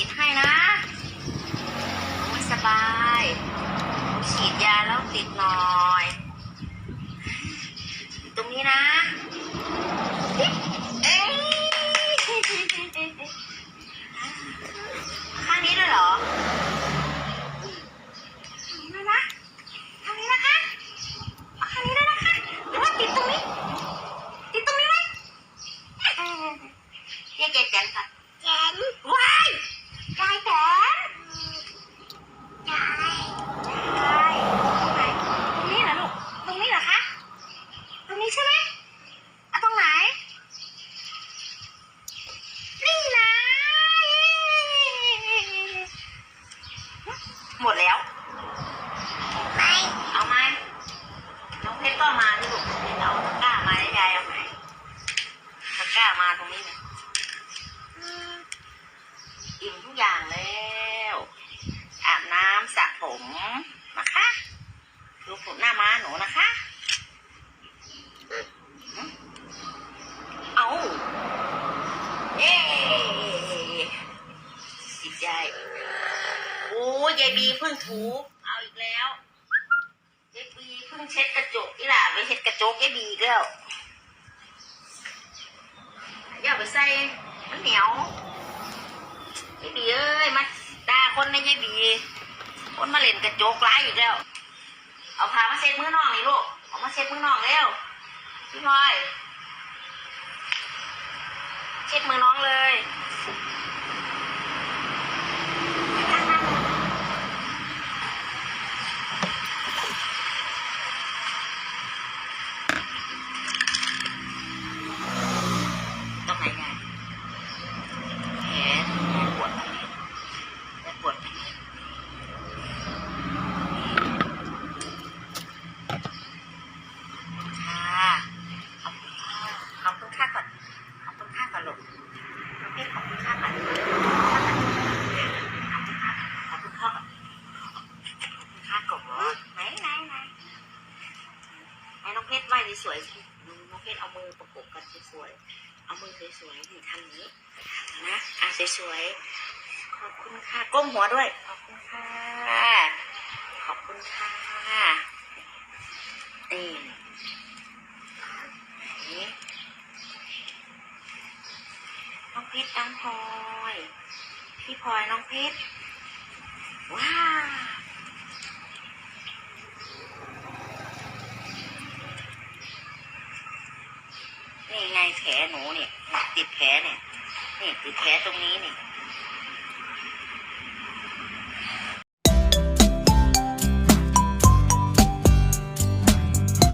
ฉีดให้นะโอ้สบายฉีดยาแล้วติดหน่อย ตรงนี้นะเอ้ยข้างนี้ด้วยเหรอไม่นะทางนี้นะคะข้างยด้วยนะคะหรือว่าติดตรงนี้ ติดตรงนี้ไหมเรียกแกแจนค่ะ มาตรงนี้เนี่ยอิ่มทุกอย่างแล้ว อาบน้ำสระผมนะคะดูผมหน้าม้าหนูนะคะ เอาเย้จิตใจโอ้ยายบีเพิ่งถูเอาอีกแล้วยายบีเพิ่งเช็ดกระจกนี่แหละไปเช็ดกระจกยายบีอีกแล้ว อย่าไปใส่มันเหนียวยายบีเอ้ยมาด่าคนในยายบี คนมาเล่นกระจกร้ายอีกแล้ว เอาพามาเช็ดมือน้องนี่ลูกเอามาเช็ดมือน้องเร็วพี่พลอยเช็ดมือน้องเลย ตรงไหนไงแขนแขนปวดตรงนี้แขนปวดตรงนี้ค่ะขอบคุณค่ะขอบคุณค่ะก่อน ขอบคุณค่ะก่อนลูกน้องเพชรขอบคุณค่ะก่อนขอบคุณค่ะขอบคุณค่ะก่อนขอบ คุณค่ะก่อนไหนไหนไหนไหนน้องเพชรไหว้สวยน้องเพชรเอามือประกบกันสวยๆเอามือสวยๆนี่ทำอย่างนี้นะอะสวยๆขอบคุณค่ะก้มหัวด้วย ขอบคุณค่ะขอบคุณค่ะนี่นี่น้องเพชรน้องพลอยพี่พลอยน้องเพชร ว้าวนี่ไง แผลหนูเนี่ยติดแผลเนี่ยนี่ติดแผลตรงนี้นี่